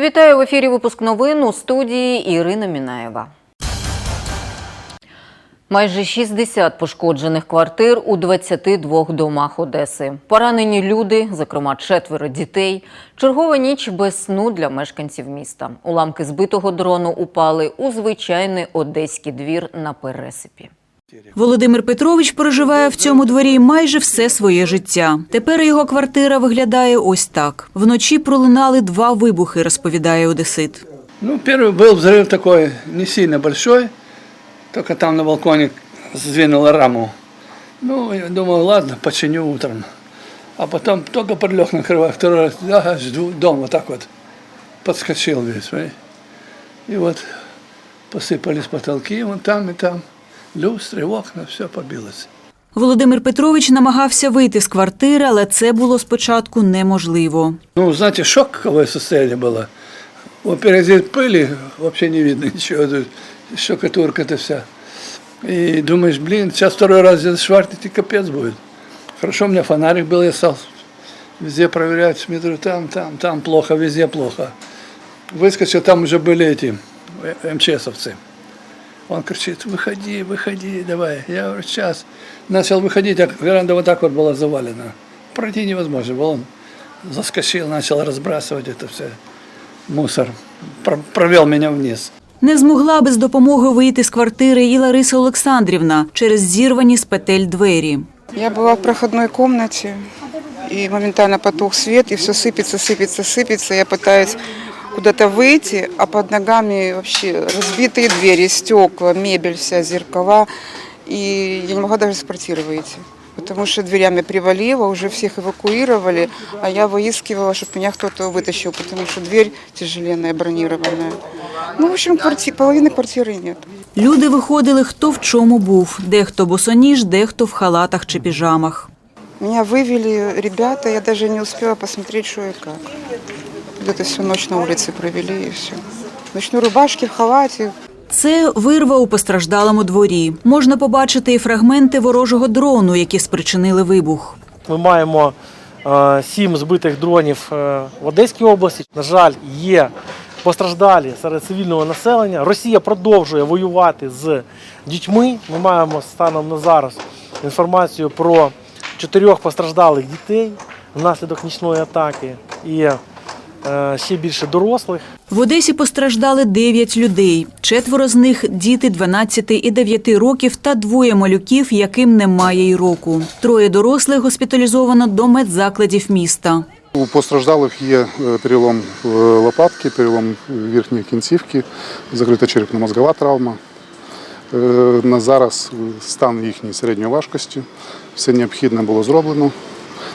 Вітаю в ефірі випуск новин у студії Ірина Мінаєва. Майже 60 пошкоджених квартир у 22 домах Одеси. Поранені люди, зокрема четверо дітей. Чергова ніч без сну для мешканців міста. Уламки збитого дрону упали у звичайний одеський двір на пересипі. Володимир Петрович проживає в цьому дворі майже все своє життя. Тепер його квартира виглядає ось так. Вночі пролунали два вибухи, розповідає Одесит. Ну, первый был взрыв такой, не сильно большой, только там на балконе сдвинуло раму. Ну, я думаю, ладно, починю утром. А потом только подлег накрываю, второй раз, да, жду, дом вот так вот подскочил весь, понимаете? И вот посыпались потолки, вон там и там, люстры, окна, все побилось. Володимир Петрович намагався вийти з квартири, але це було спочатку неможливо. Ну, знаете, шоковое состояние было. Во-первых, здесь пыли вообще не видно ничего, тут штукатурка-то вся. И думаешь, блин, сейчас второй раз здесь швартить и капец будет. Хорошо, у меня фонарик был, я стал везде проверять, смотрю, там, там, там плохо, везде плохо. Выскочил, там уже были эти э, МЧСовцы. Он кричит, выходи, выходи, давай. Я говорю, сейчас. Начал выходить, а веранда вот так вот была завалена. Пройти невозможно было. Он заскочил, начал разбрасывать это все. Мусор. Про- Провел меня вниз. Не змогла без допомоги вийти з квартири і Лариса Олександрівна через зірвані з петель двері. Я была в проходной комнате, и моментально потух свет, и все сыпется, сыпется, сыпется. Я пытаюсь куда-то выйти, а под ногами вообще разбитые двери, стекла, мебель вся, зеркала. И я не могла даже с квартиры выйти. Потому что дверями привалило, уже всех эвакуировали, а я выискивала, чтобы меня кто-то вытащил, потому что дверь тяжеленная, бронированная. Ну, в общем, кварти- половины квартиры нет. Люди виходили хто в чому був, дехто босоніж, дехто в халатах чи піжамах. Меня вывели ребята, я даже не успела посмотреть, что и как. Где-то всю ночь на улице провели и все. В ночной рубашке, в халате. Це вирва у постраждалому дворі. Можна побачити і фрагменти ворожого дрону, які спричинили вибух. Ми маємо е, сім збитих дронів е, в Одеській області. На жаль, є постраждалі серед цивільного населення. Росія продовжує воювати з дітьми. Ми маємо станом на зараз інформацію про чотирьох постраждалих дітей внаслідок нічної атаки і ще більше дорослих. В Одесі постраждали 9 людей. Четверо з них діти 12 і 9 років та двоє малюків, яким немає й року. Троє дорослих госпіталізовано до медзакладів міста. У постраждалих є е, перелом е, лопатки, перелом верхньої кінцівки, закрита черепно-мозгова травма. Е, На зараз стан їхній середньої важкості. Все необхідне було зроблено.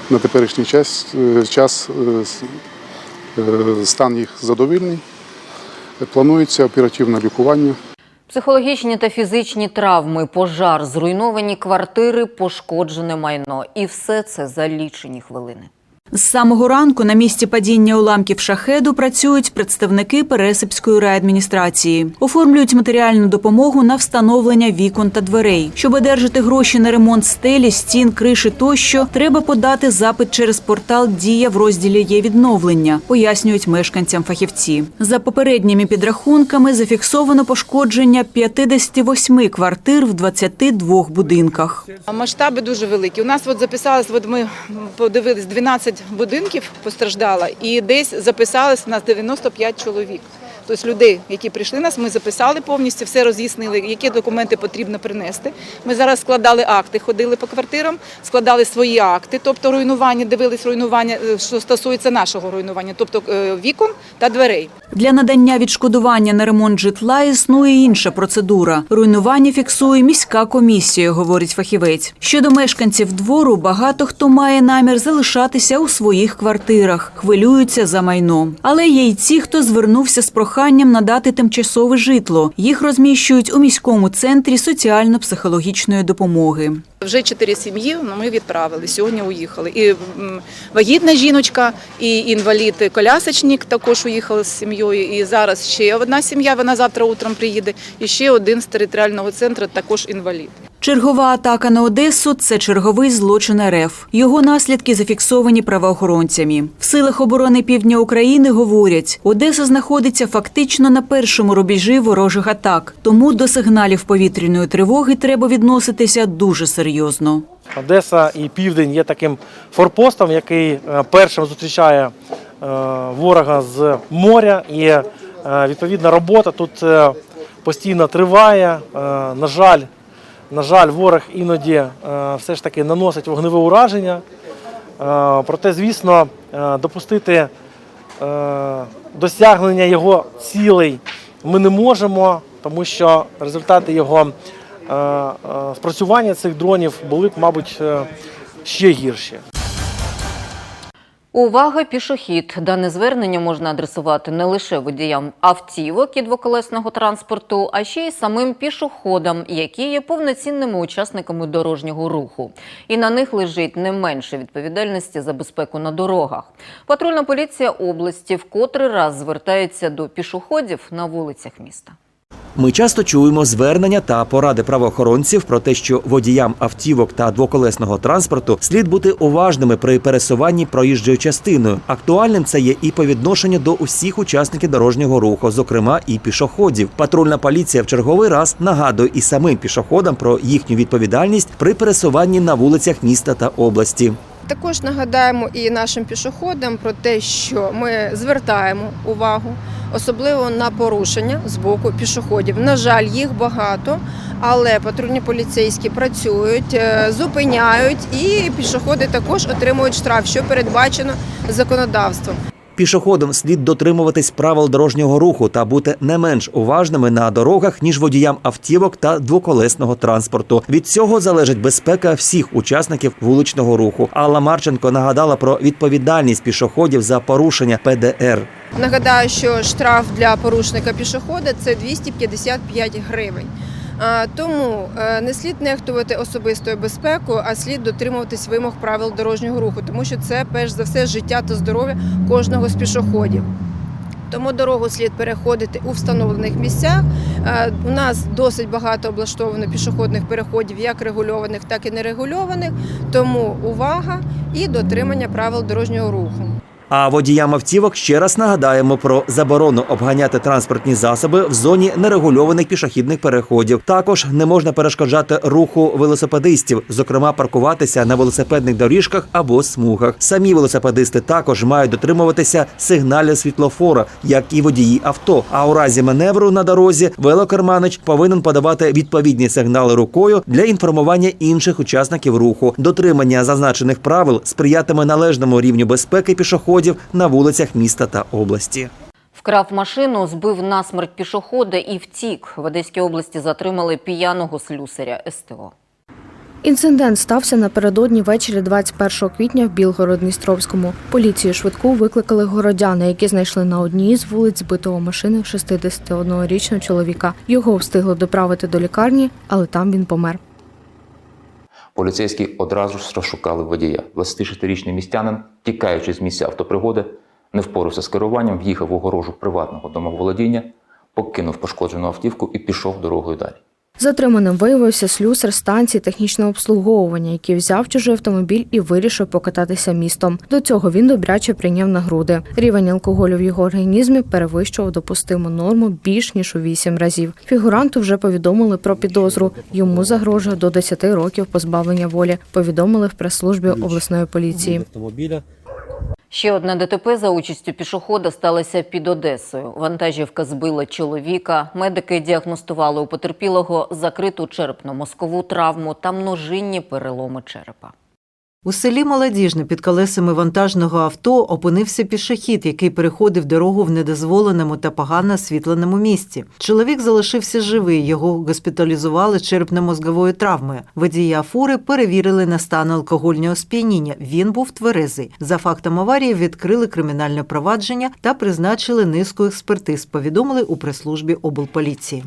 На теперішній час, е, час е, е, стан їх задовільний. Планується оперативне лікування. Психологічні та фізичні травми, пожар, зруйновані квартири, пошкоджене майно. І все це за лічені хвилини. З самого ранку на місці падіння уламків шахеду працюють представники Пересипської райадміністрації. Оформлюють матеріальну допомогу на встановлення вікон та дверей. Щоб одержати гроші на ремонт стелі, стін, криші тощо, треба подати запит через портал Дія в розділі є відновлення, пояснюють мешканцям фахівці. За попередніми підрахунками зафіксовано пошкодження 58 квартир в 22 будинках. Масштаби дуже великі. У нас от записалось, от ми подивились, 12 будинків постраждало, і десь записалось у нас 95 чоловік. Тобто людей, які прийшли нас, ми записали повністю, все роз'яснили, які документи потрібно принести. Ми зараз складали акти, ходили по квартирам, складали свої акти, тобто руйнування, дивились руйнування, е, що стосується нашого руйнування, тобто е, вікон та дверей. Для надання відшкодування на ремонт житла існує інша процедура. Руйнування фіксує міська комісія, говорить фахівець. Щодо мешканців двору, багато хто має намір залишатися у своїх квартирах, хвилюються за майно. Але є й ті, хто звернувся з проханням надати тимчасове житло. Їх розміщують у міському центрі соціально-психологічної допомоги. Вже чотири сім'ї ну, ми відправили. Сьогодні уїхали. І вагітна жіночка, і інвалід колясочник також уїхали з сім'єю. І зараз ще одна сім'я. Вона завтра утром приїде. І ще один з територіального центру також інвалід. Чергова атака на Одесу це черговий злочин РФ. Його наслідки зафіксовані правоохоронцями. В силах оборони півдня України говорять, Одеса знаходиться фактично на першому рубежі ворожих атак. Тому до сигналів повітряної тривоги треба відноситися дуже серйозно. Одеса і Південь є таким форпостом, який е, першим зустрічає е, ворога з моря. І е, відповідна робота тут постійно триває. На жаль, на жаль, ворог іноді е, все ж таки наносить вогневе ураження. Е, Проте, звісно, е, допустити досягнення його цілей ми не можемо, тому що результати його спрацювання цих дронів були б, мабуть, ще гірші. Увага, пішохід. Дане звернення можна адресувати не лише водіям автівок і двоколесного транспорту, а ще й самим пішоходам, які є повноцінними учасниками дорожнього руху. І на них лежить не менше відповідальності за безпеку на дорогах. Патрульна поліція області в котрий раз звертається до пішоходів на вулицях міста. Ми часто чуємо звернення та поради правоохоронців про те, що водіям автівок та двоколесного транспорту слід бути уважними при пересуванні проїжджою частиною. Актуальним це є і по відношенню до усіх учасників дорожнього руху, зокрема і пішоходів. Патрульна поліція в черговий раз нагадує і самим пішоходам про їхню відповідальність при пересуванні на вулицях міста та області. Також нагадаємо і нашим пішоходам про те, що ми звертаємо увагу, особливо на порушення з боку пішоходів. На жаль, їх багато, але патрульні поліцейські працюють, е, зупиняють, і пішоходи також отримують штраф, що передбачено законодавством. Пішоходам слід дотримуватись правил дорожнього руху та бути не менш уважними на дорогах ніж водіям автівок та двоколесного транспорту. Від цього залежить безпека всіх учасників вуличного руху. Алла Марченко нагадала про відповідальність пішоходів за порушення ПДР. Нагадаю, що штраф для порушника пішохода це 255 гривень. Тому е, не слід нехтувати особистою безпекою, а слід дотримуватись вимог правил дорожнього руху, тому що це перш за все життя та здоров'я кожного з пішоходів. Тому дорогу слід переходити у встановлених місцях. Е, У нас досить багато облаштовано пішохідних переходів, як регульованих, так і нерегульованих. Тому увага і дотримання правил дорожнього руху. А водіям автівок ще раз нагадаємо про заборону обганяти транспортні засоби в зоні нерегульованих пішохідних переходів. Також не можна перешкоджати руху велосипедистів, зокрема паркуватися на велосипедних доріжках або смугах. Самі велосипедисти також мають дотримуватися сигналів світлофора, як і водії авто. А у разі маневру на дорозі велокерманич повинен подавати відповідні сигнали рукою для інформування інших учасників руху. Дотримання зазначених правил сприятиме належному рівню безпеки пішоходів на вулицях міста та області. Вкрав машину, збив насмерть пішохода і втік. В Одеській області затримали п'яного слюсаря СТО. Інцидент стався напередодні ввечері 21 квітня в Білгород-Дністровському. Поліцію швидку викликали городяни, які знайшли на одній з вулиць збитого машини 61-річного чоловіка. Його встигли доправити до лікарні, але там він помер. Поліцейські одразу ж розшукали водія. 26-річний містянин, тікаючи з місця автопригоди, не впорався з керуванням, в'їхав у огорожу приватного домоволодіння, покинув пошкоджену автівку і пішов дорогою далі. Затриманим виявився слюсар станції технічного обслуговування, який взяв чужий автомобіль і вирішив покататися містом. До цього він добряче прийняв на груди. Рівень алкоголю в його організмі перевищував допустиму норму більш ніж у вісім разів. Фігуранту вже повідомили про підозру. Йому загрожує до 10 років позбавлення волі. Повідомили в прес-службі обласної поліції. Ще одне ДТП за участю пішохода сталося під Одесою. Вантажівка збила чоловіка. Медики діагностували у потерпілого закриту черепно-мозкову травму та множинні переломи черепа. У селі Молодіжне під колесами вантажного авто опинився пішохід, який переходив дорогу в недозволеному та погано освітленому місці. Чоловік залишився живий. Його госпіталізували черепно-мозговою травмою. Водія фури перевірили на стан алкогольного сп'яніння. Він був тверезий. За фактом аварії відкрили кримінальне провадження та призначили низку експертиз. Повідомили у прес-службі облполіції.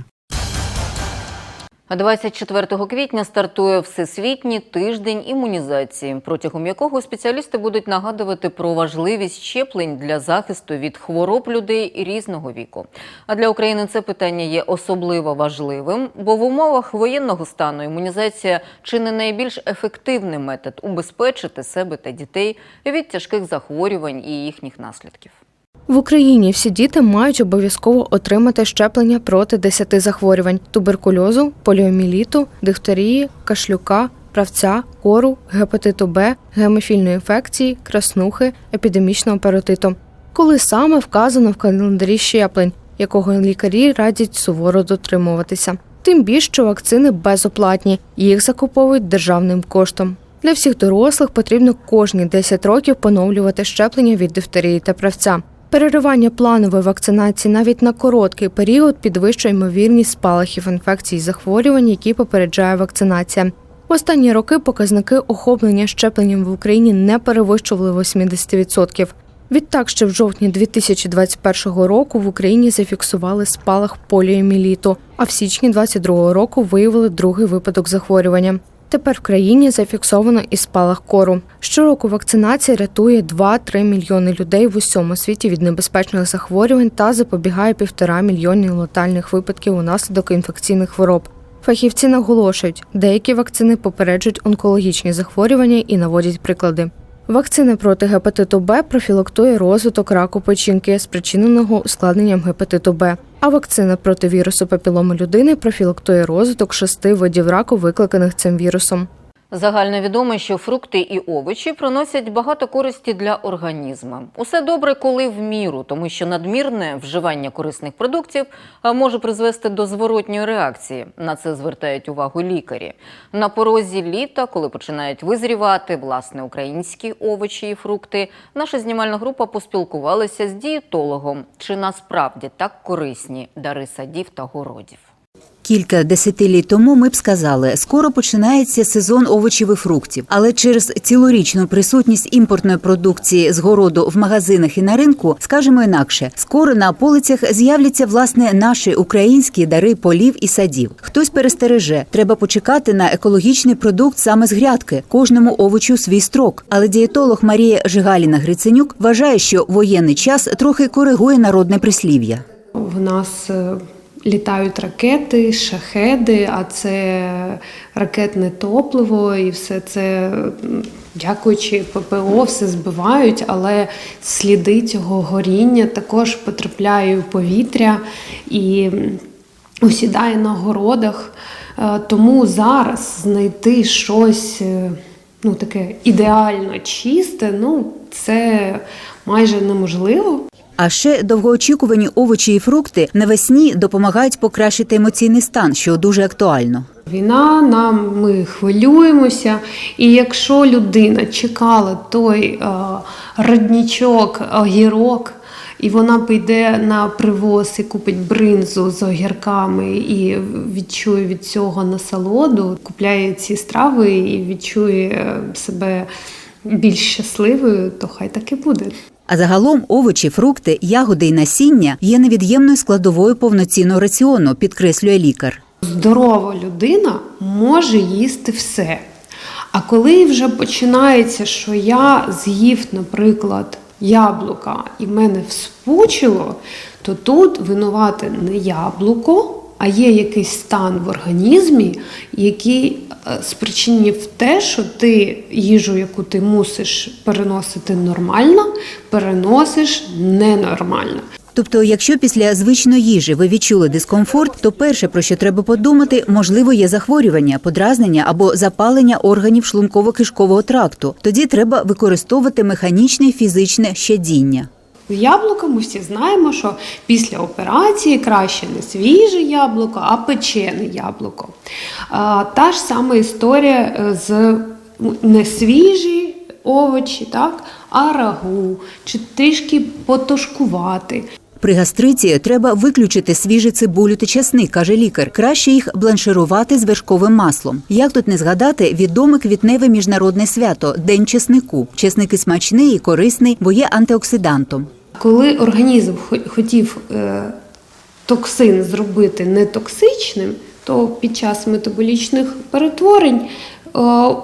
А 24 квітня стартує Всесвітній тиждень імунізації, протягом якого спеціалісти будуть нагадувати про важливість щеплень для захисту від хвороб людей різного віку. А для України це питання є особливо важливим, бо в умовах воєнного стану імунізація чи не найбільш ефективний метод убезпечити себе та дітей від тяжких захворювань і їхніх наслідків. В Україні всі діти мають обов'язково отримати щеплення проти 10 захворювань: туберкульозу, поліоміліту, дифтерії, кашлюка, правця, кору, гепатиту Б, гемофільної інфекції, краснухи, епідемічного паротиту. Коли саме вказано в календарі щеплень, якого лікарі радять суворо дотримуватися. Тим більше, що вакцини безоплатні, їх закуповують державним коштом. Для всіх дорослих потрібно кожні 10 років поновлювати щеплення від дифтерії та правця. Переривання планової вакцинації навіть на короткий період підвищує ймовірність спалахів інфекцій і захворювань, які попереджає вакцинація. В останні роки показники охоплення щепленням в Україні не перевищували 80%. Відтак, ще в жовтні 2021 року в Україні зафіксували спалах поліоміліту, а в січні 2022 року виявили другий випадок захворювання. Тепер в країні зафіксовано і спалах кору. Щороку вакцинація рятує 2-3 мільйони людей в усьому світі від небезпечних захворювань та запобігає півтора мільйонів летальних випадків унаслідок інфекційних хвороб. Фахівці наголошують, деякі вакцини попереджують онкологічні захворювання і наводять приклади. Вакцина проти гепатиту Б профілактує розвиток раку печінки, спричиненого ускладненням гепатиту Б. А вакцина проти вірусу папіломи людини профілактує розвиток шести видів раку, викликаних цим вірусом. Загально відомо, що фрукти і овочі приносять багато користі для організму. Усе добре, коли в міру, тому що надмірне вживання корисних продуктів може призвести до зворотньої реакції. На це звертають увагу лікарі. На порозі літа, коли починають визрівати власне українські овочі і фрукти, наша знімальна група поспілкувалася з дієтологом, чи насправді так корисні дари садів та городів. Кілька десятиліть тому ми б сказали, скоро починається сезон овочів і фруктів, але через цілорічну присутність імпортної продукції з городу в магазинах і на ринку, скажемо інакше, скоро на полицях з'являться власне наші українські дари полів і садів. Хтось перестереже, треба почекати на екологічний продукт саме з грядки, кожному овочу свій строк. Але дієтолог Марія Жигаліна Гриценюк вважає, що воєнний час трохи коригує народне прислів'я. В нас е, літають ракети, шахеди, а це ракетне топливо, і все це, дякуючи ППО, все збивають, але сліди цього горіння також потрапляють у повітря і осідає на городах. Е, Тому зараз знайти щось е, ну, таке ідеально чисте, ну це майже неможливо. А ще довгоочікувані овочі і фрукти навесні допомагають покращити емоційний стан, що дуже актуально. Війна, нам ми хвилюємося, і якщо людина чекала той е, роднічок, огірок, і вона піде на привоз і купить бринзу з огірками і відчує від цього насолоду, купляє ці страви і відчує е, себе більш щасливою, то хай так і буде. А загалом овочі, фрукти, ягоди і насіння є невід'ємною складовою повноцінного раціону, підкреслює лікар. Здорова людина може їсти все. А коли вже починається, що я з'їв, наприклад, яблука і мене вспучило, то тут винувати не яблуко, а є якийсь стан в організмі, який е, спричинив те, що ти їжу, яку ти мусиш переносити нормально, переносиш ненормально. Тобто, якщо після звичної їжі ви відчули дискомфорт, то перше, про що треба подумати, можливо, є захворювання, подразнення або запалення органів шлунково-кишкового тракту. Тоді треба використовувати механічне фізичне щадіння. Яблука ми всі знаємо, що після операції краще не свіже яблуко, а печене яблуко. Та ж сама історія е, з не свіжі овочі, так, а рагу, чи трішки потушкувати. При гастриті треба виключити свіжі цибулю та часник, каже лікар. Краще їх бланширувати з вершковим маслом. Як тут не згадати відоме квітневе міжнародне свято День чеснику. Чесник і смачний і корисний, бо є антиоксидантом. Коли організм хо- хотів е, токсин зробити нетоксичним, то під час метаболічних перетворень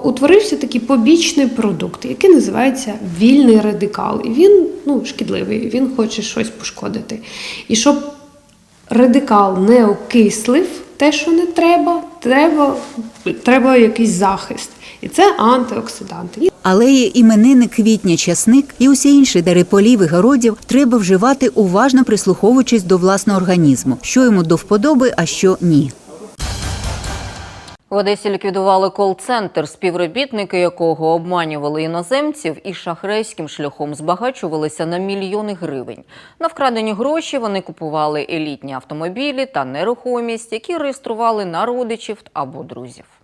утворився такий побічний продукт, який називається вільний радикал. І він ну, шкідливий, він хоче щось пошкодити. І щоб радикал не окислив те, що не треба, треба, треба якийсь захист. І це антиоксиданти. Але й іменини квітня, часник і усі інші дари полів і городів треба вживати уважно прислуховуючись до власного організму, що йому до вподоби, а що ні. В Одесі ліквідували кол-центр, співробітники якого обманювали іноземців і шахрейським шляхом збагачувалися на мільйони гривень. На вкрадені гроші вони купували елітні автомобілі та нерухомість, які реєстрували на родичів або друзів.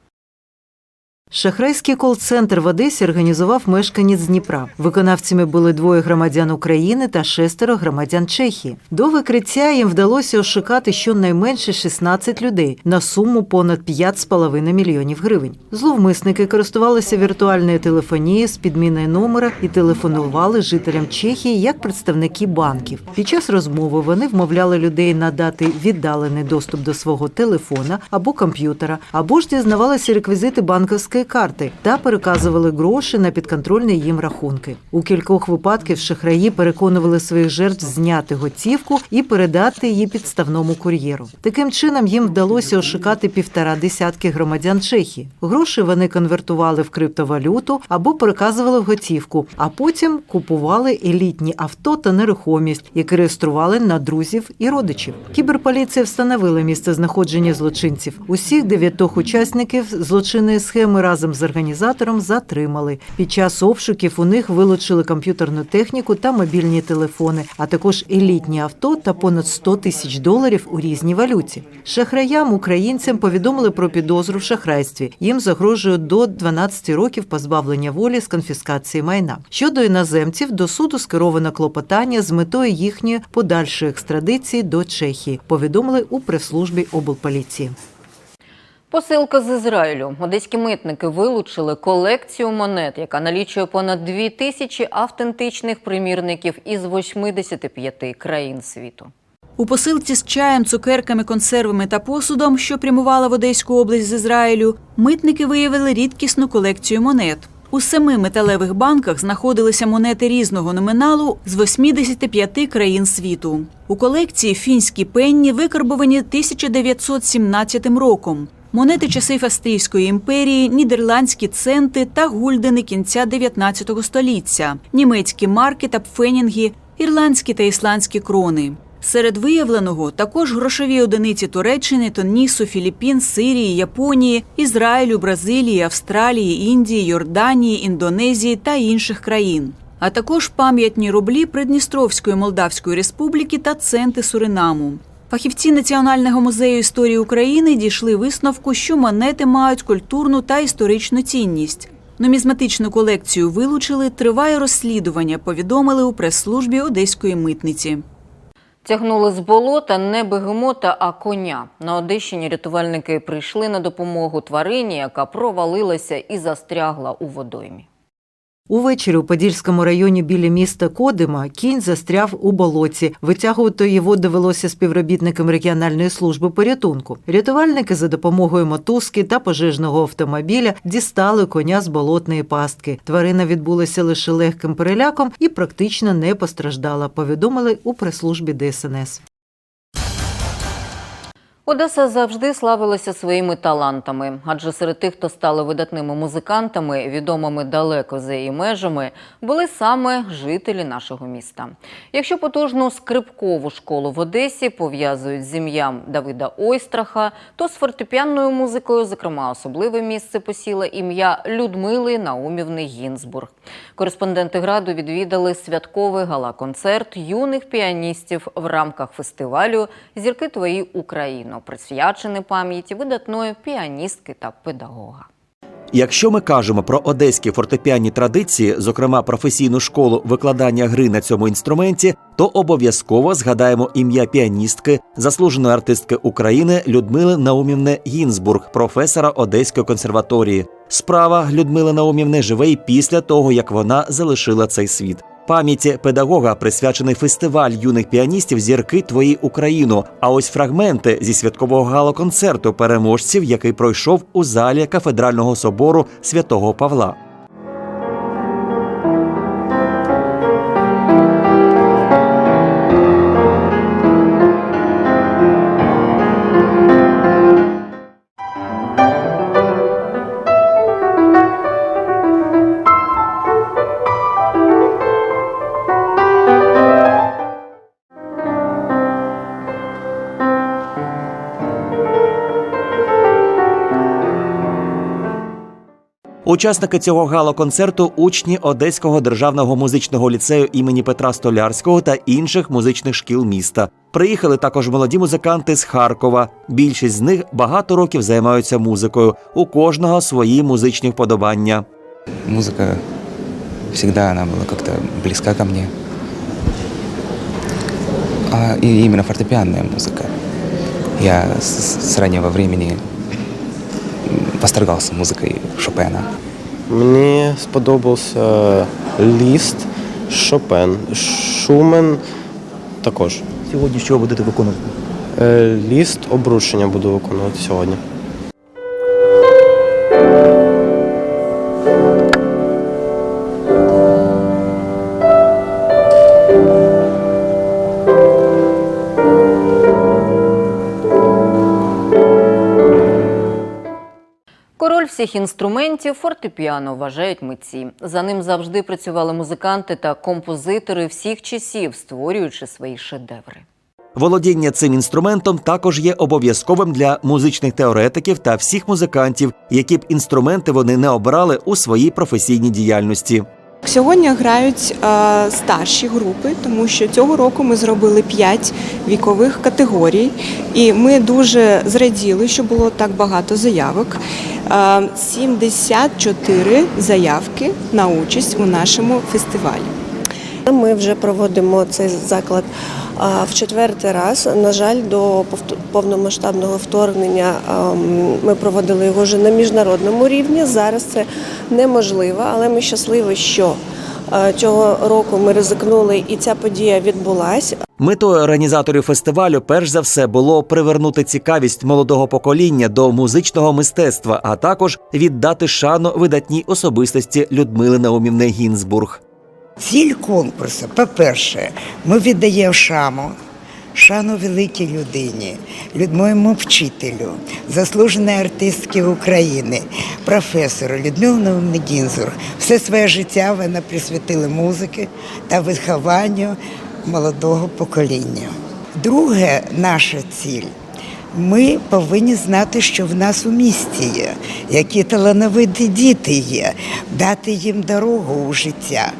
Шахрайський кол-центр в Одесі організував мешканець Дніпра. Виконавцями були двоє громадян України та шестеро громадян Чехії. До викриття їм вдалося ошукати щонайменше 16 людей на суму понад 5,5 мільйонів гривень. Зловмисники користувалися віртуальною телефонією з підміною номера і телефонували жителям Чехії як представники банків. Під час розмови вони вмовляли людей надати віддалений доступ до свого телефона або комп'ютера, або ж дізнавалися реквізити банківської карти та переказували гроші на підконтрольні їм рахунки. У кількох випадків шахраї переконували своїх жертв зняти готівку і передати її підставному кур'єру. Таким чином їм вдалося ошукати півтора десятки громадян Чехії. Гроші вони конвертували в криптовалюту або переказували в готівку, а потім купували елітні авто та нерухомість, які реєстрували на друзів і родичів. Кіберполіція встановила місце знаходження злочинців. Усіх дев'ятох учасників злочинної схеми разом з організатором затримали. Під час обшуків у них вилучили комп'ютерну техніку та мобільні телефони, а також елітні авто та понад 100 тисяч доларів у різній валюті. Шахраям українцям повідомили про підозру в шахрайстві. Їм загрожує до 12 років позбавлення волі з конфіскації майна. Щодо іноземців, до суду скеровано клопотання з метою їхньої подальшої екстрадиції до Чехії. Повідомили у прес-службі облполіції. Посилка з Ізраїлю. Одеські митники вилучили колекцію монет, яка налічує понад дві тисячі автентичних примірників із 85 країн світу. У посилці з чаєм, цукерками, консервами та посудом, що прямувала в Одеську область з Ізраїлю, митники виявили рідкісну колекцію монет. У семи металевих банках знаходилися монети різного номіналу з 85 країн світу. У колекції фінські пенні викарбовані 1917 роком. Монети часів Австрійської імперії, нідерландські центи та гульдени кінця 19 століття, німецькі марки та пфенінги, ірландські та ісландські крони. Серед виявленого також грошові одиниці Туреччини, Тунісу, Філіппін, Сирії, Японії, Ізраїлю, Бразилії, Австралії, Індії, Йорданії, Індонезії та інших країн. А також пам'ятні рублі Придністровської Молдавської Республіки та центи Суринаму. Фахівці Національного музею історії України дійшли висновку, що монети мають культурну та історичну цінність. Нумізматичну колекцію вилучили, триває розслідування, повідомили у прес-службі Одеської митниці. Тягнули з болота не бегемота, а коня. На Одещині рятувальники прийшли на допомогу тварині, яка провалилася і застрягла у водоймі. Увечері у Подільському районі біля міста Кодима кінь застряв у болоті. Витягувати його довелося співробітникам регіональної служби порятунку. Рятувальники за допомогою мотузки та пожежного автомобіля дістали коня з болотної пастки. Тварина відбулася лише легким переляком і практично не постраждала. Повідомили у прес-службі ДСНС. Одеса завжди славилася своїми талантами, адже серед тих, хто стали видатними музикантами, відомими далеко за її межами, були саме жителі нашого міста. Якщо потужну скрипкову школу в Одесі пов'язують з ім'ям Давида Ойстраха, то з фортепіанною музикою, зокрема, особливе місце посіло ім'я Людмили Наумівни Гінзбург. Кореспонденти граду відвідали святковий гала-концерт юних піаністів в рамках фестивалю Зірки твої Україно, присвячений пам'яті видатної піаністки та педагога. Якщо ми кажемо про одеські фортепіанні традиції, зокрема професійну школу викладання гри на цьому інструменті, то обов'язково згадаємо ім'я піаністки, заслуженої артистки України Людмили Наумівни Гінзбург, професора Одеської консерваторії. Справа Людмили Наумівни живе і після того, як вона залишила цей світ. Пам'яті педагога присвячений фестиваль юних піаністів Зірки твої Україну. А ось фрагменти зі святкового галоконцерту переможців, який пройшов у залі кафедрального собору святого Павла. Учасники цього гала-концерту учні Одеського державного музичного ліцею імені Петра Столярського та інших музичних шкіл міста. Приїхали також молоді музиканти з Харкова. Більшість з них багато років займаються музикою. У кожного свої музичні вподобання. Музыка всегда она была как-то близка ко мне. А, и именно фортепианная музыка. Я с, с раннего времени м, восторгался музыкой Шопена. Мені сподобався ліст, Шопен, Шумен також. Сьогодні що будете виконувати? Е, Ліст обрушення буду виконувати сьогодні. Всіх інструментів фортепіано вважають митці. За ним завжди працювали музиканти та композитори всіх часів, створюючи свої шедеври. Володіння цим інструментом також є обов'язковим для музичних теоретиків та всіх музикантів, які б інструменти вони не обрали у своїй професійній діяльності. Сьогодні грають е, старші групи, тому що цього року ми зробили п'ять вікових категорій, і ми дуже зраділи, що було так багато заявок. Е, 74 заявки на участь у нашому фестивалі. Ми вже проводимо цей заклад а, в четвертий раз. На жаль, до повномасштабного вторгнення ми проводили його вже на міжнародному рівні. Зараз це неможливо, але ми щасливі, що цього року ми ризикнули і ця подія відбулася. Метою організаторів фестивалю перш за все було привернути цікавість молодого покоління до музичного мистецтва, а також віддати шану видатній особистості Людмили Наумівни Гінзбург. Ціль конкурсу, по-перше, ми віддаємо шану, шану великій людині, моєму вчителю, заслуженої артистки України, професору Наумівні Гінзур. Все своє життя вона присвятила музики та вихованню молодого покоління. Друге, наша ціль. Ми повинні знати, що в нас у місті є, які талановиті діти є, дати їм дорогу у життя.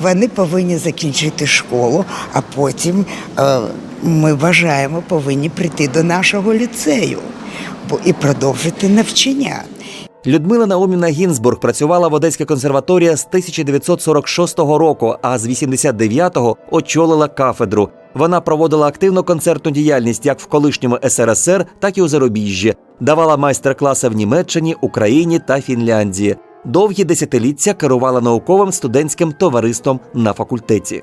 Вони повинні закінчити школу, а потім е, ми вважаємо, повинні прийти до нашого ліцею і продовжити навчання. Людмила Наумівна Гінзбург працювала в Одеській консерваторії з 1946 року, а з 89-го очолила кафедру. Вона проводила активну концертну діяльність як в колишньому СРСР, так і у зарубіжжі. Давала майстер-класи в Німеччині, Україні та Фінляндії. Довгі десятиліття керувала науковим студентським товариством на факультеті.